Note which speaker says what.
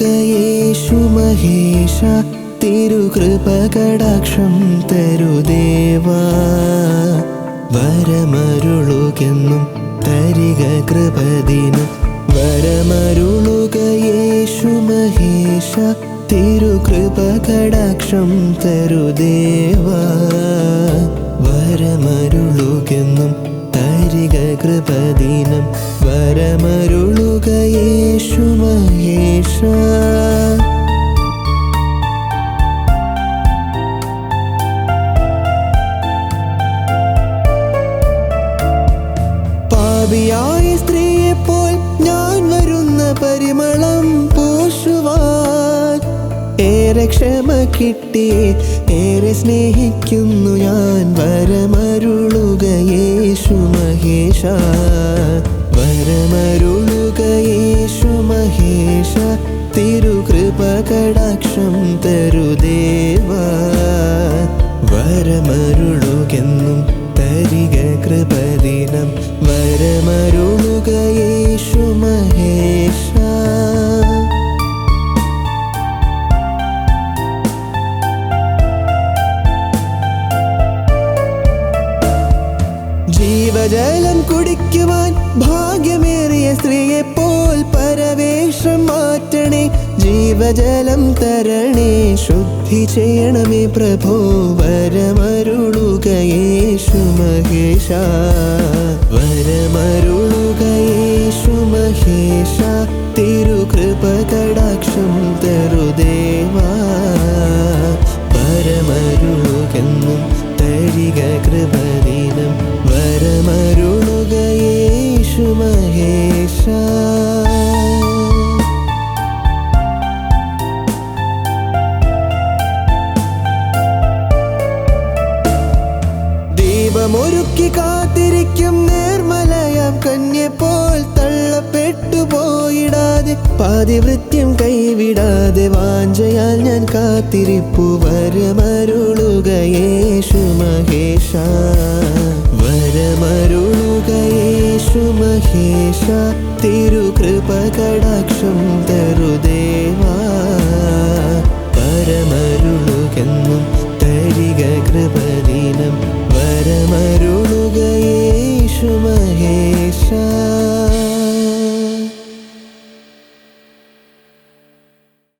Speaker 1: യേശു മഹേശ തിരുകൃപകടാക്ഷം തരുദേവാ വരമരുളുകെന്നും തരിക കൃപദിനം വരമരുളുക യേശു മഹേശ തിരുകൃപകടാക്ഷം തരുദേവാ വരമരുളുകെന്നും തരിക കൃപദിനം വരമരുളുക യേശു മഹേശ പാപിയായ ഏറെ ക്ഷമ കിട്ടി. ഏറെ സ്നേഹിക്കുന്നു ഞാൻ. വരമരുളുക യേശു മഹേശ. വരമരുളുക യേശു മഹേശ. തിരുകൃപ കടാക്ഷം തരുദേവാ വരമരുളുകെന്നും തരിക കൃപദിനം. വരമരുളുക യേശു മഹേശ. ജീവജലം കുടിക്കുവാൻ ഭാഗ്യമേറിയ സ്ത്രീയെ പോൽ പരവേഷം മാറ്റണേ. ജീവജലം തരണേ. ശുദ്ധി ചെയ്യണമേ പ്രഭോ. വരമരുളുക യേശു മഹേശ. വരമരുളുക യേശു മഹേശ. തിരുകൃപ പോൽ തള്ളപ്പെട്ടു പോയിടാതെ പാതിവൃത്യം കൈവിടാതെ വാഞ്ചയാൽ ഞാൻ കാത്തിരിപ്പു. വരമരുളുക യേശു മഹേഷ വരമരുളുക യേശു മഹേഷ തിരുകൃപ കടാക്ഷം തരുദേവാ പരമരുളുകെന്നും തരിക കൃപദിനം വരമരുളുക യേശു മഹേഷ